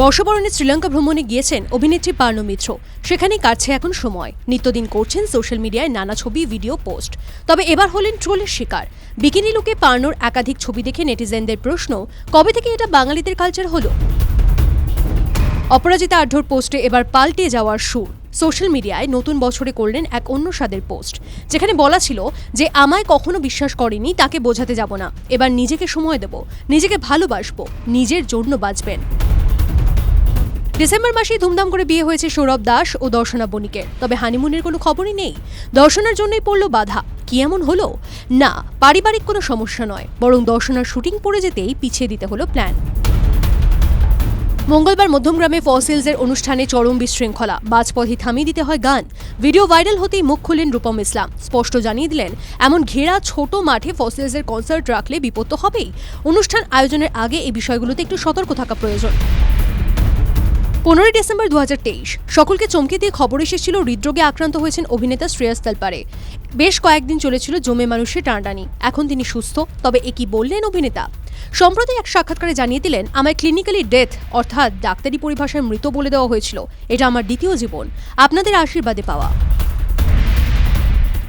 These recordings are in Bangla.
বর্ষবরণে শ্রীলঙ্কা ভ্রমণে গিয়েছেন অভিনেত্রী পার্ণ মিত্র। সেখানেই কাটছে এখন সময়। নিত্যদিন করছেন সোশ্যাল মিডিয়ায় নানা ছবি, ভিডিও, পোস্ট। তবে এবার হলেন ট্রোলের শিকার। বিকিনি লুকে পার্নোর একাধিক ছবি দেখে নেটিজেনদের প্রশ্ন, কবে থেকে এটা বাঙালিদের কালচার হলো? অপরাজিতা আঢ্যর পোস্টে এবার পাল্টে যাওয়ার সুর। সোশ্যাল মিডিয়ায় নতুন বছরে করলেন এক অন্য স্বাদের পোস্ট, যেখানে বলা ছিল যে, আমায় কখনো বিশ্বাস করেনি, তাকে বোঝাতে যাব না। এবার নিজেকে সময় দেব, নিজেকে ভালোবাসবো, নিজের জন্য বাঁচবেন। ডিসেম্বর মাসেই ধুমধাম করে বিয়ে হয়েছে সৌরভ দাস ও দর্শনা বণিকের তবে হানিমুনের কোনো খবরই নেই। দর্শনার জন্যই পড়ল বাধা। কি এমন হলো? না, পারিবারিক কোনো সমস্যা নয়। বরং দর্শনার শুটিং পড়ে যেতেই পিছিয়ে দিতে হলো প্ল্যান। মঙ্গলবার মধ্যমগ্রামে ফসিলসের অনুষ্ঠানে চরম বিশৃঙ্খলা। বাজপথে থামিয়ে দিতে হয় গান। ভিডিও ভাইরাল হতেই মুখ খুললেন রূপম ইসলাম। স্পষ্ট জানিয়ে দিলেন, এমন ঘেরা ছোট মাঠে ফসিলসের কনসার্ট রাখলে বিপদ তো হবেই। অনুষ্ঠান আয়োজনের আগে এই বিষয়গুলোতে একটু সতর্ক থাকা প্রয়োজন। পনেরোই ডিসেম্বর দু হাজার তেইশ। সকলকে চমকে দিয়ে খবর এসেছিল, হৃদরোগে আক্রান্ত হয়েছেন অভিনেতা শ্রেয়াস তালপারে বেশ কয়েকদিন চলেছিল জমে মানুষের টানটানি। এখন তিনি সুস্থ, তবে এ কি বললেন অভিনেতা? সম্প্রতি এক সাক্ষাৎকারে জানিয়ে দিলেন, আমায় ক্লিনিক্যালি ডেথ অর্থাৎ ডাক্তারি পরিভাষায় মৃত বলে দেওয়া হয়েছিল। এটা আমার দ্বিতীয় জীবন। আপনাদের আশীর্বাদে পাওয়া।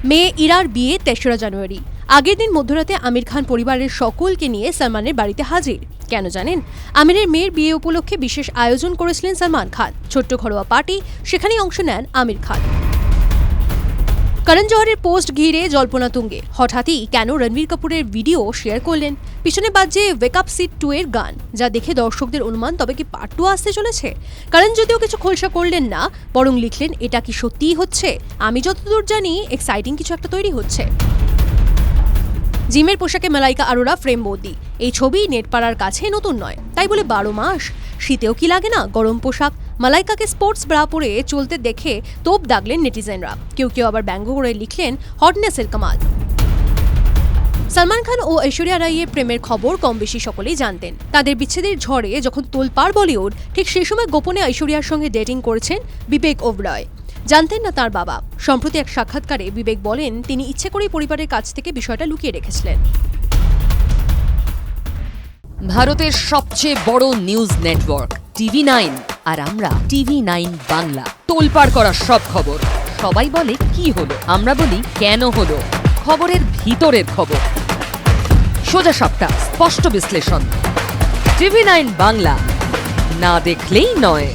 মেয়ে ইরার বিয়ে তেসরা জানুয়ারি। আগের দিন মধ্যরাতে আমির খান পরিবারের সকলকে নিয়ে সালমানের বাড়িতে হাজির। কেন জানেন? আমিরের মেয়ের বিয়ে উপলক্ষে বিশেষ আয়োজন করেছিলেন সালমান খান। ছোট্ট ঘরোয়া পার্টি, সেখানেই অংশ নেন আমির খান। করণ জোহরের পোস্ট ঘিরে জল্পনা তুঙ্গে। হঠাৎই কেন রণবীর কাপুরের ভিডিও শেয়ার করলেন? পিছনে বাজছে ওয়েক আপ সিট টু এর গান। যা দেখে দর্শকদের অনুমান, তবে কি পার্ট টু আসতে চলেছে? করণ যদিও কিছু খোলসা করলেন না, বরং লিখলেন, এটা কি সত্যিই হচ্ছে? আমি যতদূর জানি এক্সাইটিং কিছু একটা তৈরি হচ্ছে। জিমের পোশাকে মালাইকা আরোরা ফ্রেম বৌদি এই ছবি নেটপাড়ার কাছে নতুন নয়। তাই বলে বারো মাস, শীতেও কি লাগে না গরম পোশাক? মালাইকাকে স্পোর্টস ব্রা পরে চলতে দেখে তোপ দাগলেন নেটিজেনরা। কেউ কেউ আবার ব্যঙ্গ করে লিখলেন, হটনেসের কামাল। সালমান খান ও ঐশ্বরিয়া রাইয়ের প্রেমের খবর কম বেশি সকলেই জানতেন। তাদের বিচ্ছেদের ঝড়ে যখন তোলপাড় বলিউড, ঠিক সেই সময় গোপনে ঐশ্বরিয়ার সঙ্গে ডেটিং করেছেন বিবেক ওবরয়। জানতেন না তার বাবা। সম্প্রতি এক সাক্ষাৎকারে বিবেক বলেন, তিনি ইচ্ছে করেই পরিবারের কাছ থেকে বিষয়টা লুকিয়ে রেখেছিলেন। ভারতের সবচেয়ে বড় নিউজ নেটওয়ার্ক, টিভি নাইন, আর আমরা টিভি নাইন বাংলা। তোলপাড় করা সব খবর। সবাই বলে, কি হলো? আমরা বলি, কেন হলো? খবরের ভিতরের খবর। সোজা সবটা স্পষ্ট বিশ্লেষণ। TV nine Bangla. না দেখলেই নয়।